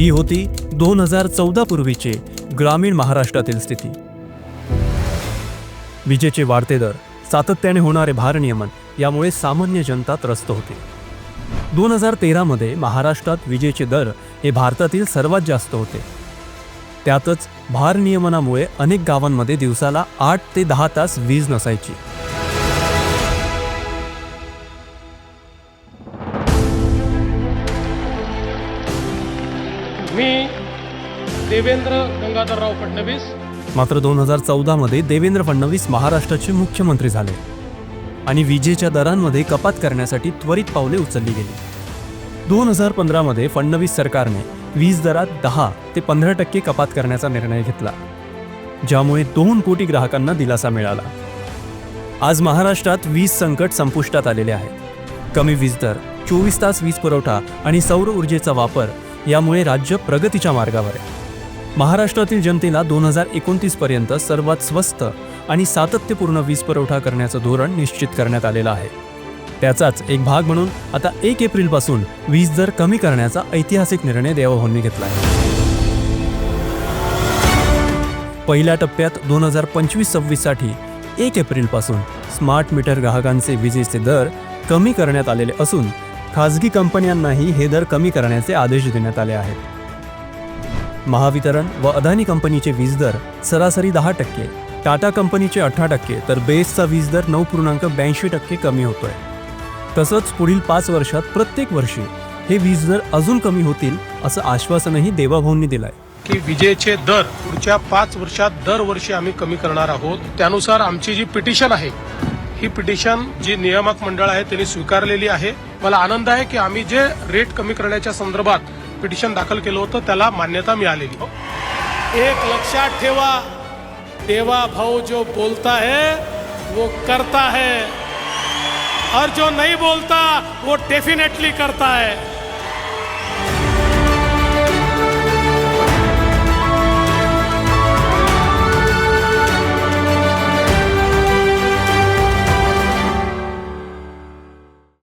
ही होती दोन हजार चौदा पूर्वीची ग्रामीण महाराष्ट्रातील स्थिती. विजेचे वाढते दर सातत्याने होणारे भारनियमन यामुळे सामान्य जनता त्रस्त होते. दोन हजार तेरामध्ये महाराष्ट्रात विजेचे दर हे भारतातील सर्वात जास्त होते. त्यातच भारनियमनामुळे अनेक गावांमध्ये दिवसाला आठ ते दहा तास वीज नसायची. मी देवेंद्र गंगाधरराव फडणवीस. मात्र दोन हजार चौदामध्ये देवेंद्र फडणवीस महाराष्ट्राचे मुख्यमंत्री झाले आणि विजेच्या दरांमध्ये कपात करण्यासाठी त्वरित पावले उचलली गेली. दोन हजार पंधरामध्ये फडणवीस सरकारने वीज दरात दहा ते पंधरा टक्के कपात करण्याचा निर्णय घेतला ज्यामुळे दोन कोटी ग्राहकांना दिलासा मिळाला. आज महाराष्ट्रात वीज संकट संपुष्टात आलेले आहे. कमी वीज दर चोवीस तास वीज पुरवठा आणि सौर ऊर्जेचा वापर यामुळे राज्य प्रगतीच्या मार्गावर आहे. महाराष्ट्रातील जनतेला दोन हजार एकोणतीसपर्यंत सर्वात स्वस्त आणि सातत्यपूर्ण वीज पुरवठा करण्याचं धोरण निश्चित करण्यात आलेलं आहे. त्याचाच एक भाग म्हणून आता एक एप्रिलपासून वीज दर कमी करण्याचा ऐतिहासिक निर्णय देवभूमी घेतला आहे. पहिल्या टप्प्यात दोन हजार पंचवीस सव्वीससाठी एक एप्रिलपासून स्मार्ट मीटर ग्राहकांचे विजेचे दर कमी करण्यात आलेले असून खाजगी कंपन्यांनाही हे दर कमी करण्याचे आदेश देण्यात आले आहेत. महावितरण व अदानी कंपनीचे वीज दर सरासरी दहा टक्के टाटा कंपनीचे अठरा टक्के तर बेसचा वीज दर नऊ पूर्णांक ब्याऐंशी टक्के कमी होतोय. तसंच पुढील पाच वर्षात प्रत्येक वर्षी हे वीज दर अजून कमी होतील असं आश्वासनही देवाभाऊंनी दिलंय. की विजेचे दर पुढच्या पाच वर्षात दरवर्षी आम्ही कमी करणार आहोत. त्यानुसार आमची जी पिटिशन आहे ही पिटिशन जी नियामक मंडळ आहे त्यांनी स्वीकारलेली आहे. मला आनंद आहे की आम्ही जे रेट कमी करण्याच्या संदर्भात पिटिशन दाखल केलं होतं त्याला मान्यता मिळालेली. एक लक्षात ठेवा देवा भाऊ जो बोलता है वो करता है. और जो नहीं बोलता वो डेफिनेटली करता है.